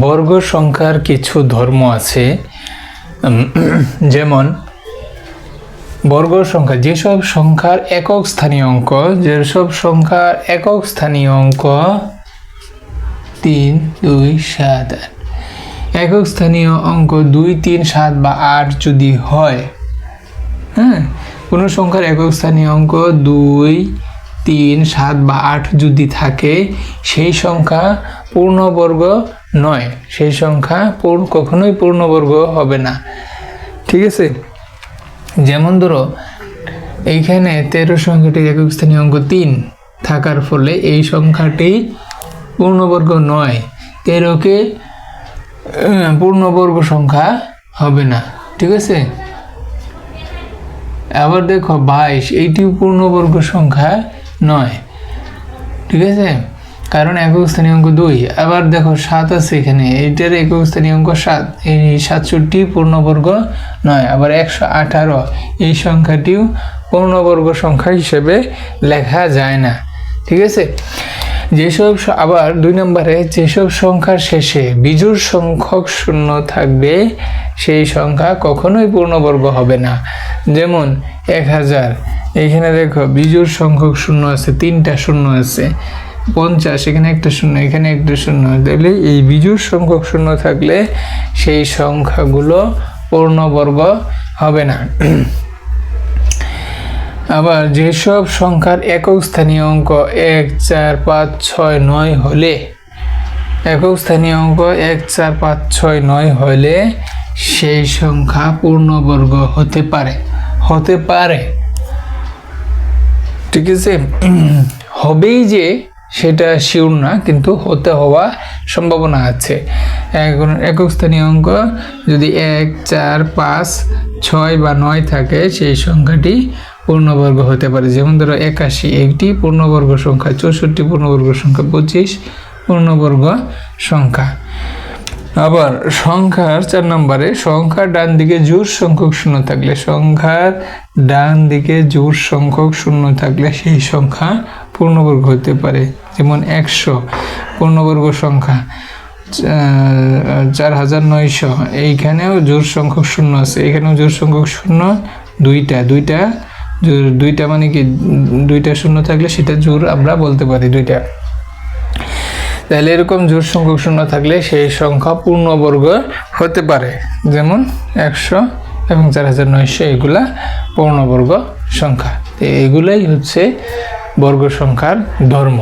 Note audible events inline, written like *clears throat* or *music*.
বর্গ সংখ্যার কিছু ধর্ম আছে *clears throat* যেমন বর্গ সংখ্যা যেসব সংখ্যার একক স্থানীয় অঙ্ক, যেসব সংখ্যার একক স্থানীয় অঙ্ক, তিন, দুই, সাত, আট। একক স্থানীয় অঙ্ক দুই, তিন, সাত বা আট যদি হয় হ্যাঁ কোনো সংখ্যার একক স্থানীয় অঙ্ক দুই তিন, সাত বা আট যদি থাকে, সেই সংখ্যা পূর্ণবর্গ নয়। সেই সংখ্যা কখনোই পূর্ণবর্গ হবে না। ঠিক আছে? যেমন ধরো, এইখানে তেরো সংখ্যাটি একক স্থানীয় অঙ্ক তিন। থাকার ফলে এই সংখ্যাটি পূর্ণবর্গ নয়। তেরোকে পূর্ণবর্গ সংখ্যা হবে না। ঠিক আছে? আবার দেখো, বাইশ, এইটিও পূর্ণবর্গ সংখ্যা নয়। ঠিক আছে? কারণ একক স্থানীয় অঙ্ক দুই। আবার দেখো, সাত আছে এখানে। এইটার একক স্থানীয় অঙ্ক সাত। এই সাতষট্টি পূর্ণবর্গ নয়। আবার একশো আঠারো। এই সংখ্যাটিও পূর্ণবর্গ সংখ্যা হিসেবে লেখা যায় না। ঠিক আছে? যেসব আবার দুই নম্বরে, যেসব সংখ্যার শেষে বিজোড় সংখ্যক শূন্য থাকবে, সেই সংখ্যা কখনোই পূর্ণবর্গ হবে না। যেমন, এক হাজার। এখানে দেখো, বিজোড় সংখ্যক শূন্য আছে, তিনটা শূন্য আছে, পঞ্চাশ, এখানে একটা শূন্য, এখানে একটা শূন্য। তাহলে এই বিজোড় সংখ্যক শূন্য থাকলে সেই সংখ্যাগুলো পূর্ণবর্গ হবে না। আবার যেসব সংখ্যার একক স্থানীয় অঙ্ক এক, চার, পাঁচ, ছয়, নয় হলে, একক স্থানীয় অঙ্ক এক, চার, পাঁচ, ছয়, নয় হলে সেই সংখ্যা পূর্ণবর্গ হতে পারে হতে পারে। ঠিক আছে? হবেই যে সেটা শিওর না, কিন্তু হতে হওয়া সম্ভাবনা আছে। এখন একক স্থানীয় অঙ্ক, যদি এক, চার, পাঁচ, ছয় বা নয় থাকে, সেই সংখ্যাটি পূর্ণবর্গ হতে পারে। যেমন ধরো একাশি, একটি পূর্ণবর্গ সংখ্যা, চৌষট্টি পূর্ণবর্গ সংখ্যা, পঁচিশ পূর্ণবর্গ সংখ্যা। আবার সংখ্যার চার নম্বরে, সংখ্যার ডান দিকে জোর সংখ্যক শূন্য থাকলে, সংখ্যার ডান দিকে জোর সংখ্যক শূন্য থাকলে সেই সংখ্যা পূর্ণবর্গ হতে পারে। যেমন একশো, পূর্ণবর্গ সংখ্যা চার হাজার নয়শো। এইখানেও জোর সংখ্যক শূন্য আছে। এখানেও জোর সংখ্যক শূন্য দুইটা। দুইটা দুইটা মানে কি? দুইটা শূন্য থাকলে সেটা জোর আমরা বলতে পারি, দুইটা। তাহলে এরকম জোর সংখ্যক শূন্য থাকলে সেই সংখ্যা পূর্ণবর্গ হতে পারে। যেমন একশো এবং চার হাজার নয়শো এগুলা পূর্ণবর্গ সংখ্যা। তো এগুলাই হচ্ছে বর্গ সংখ্যার ধর্ম।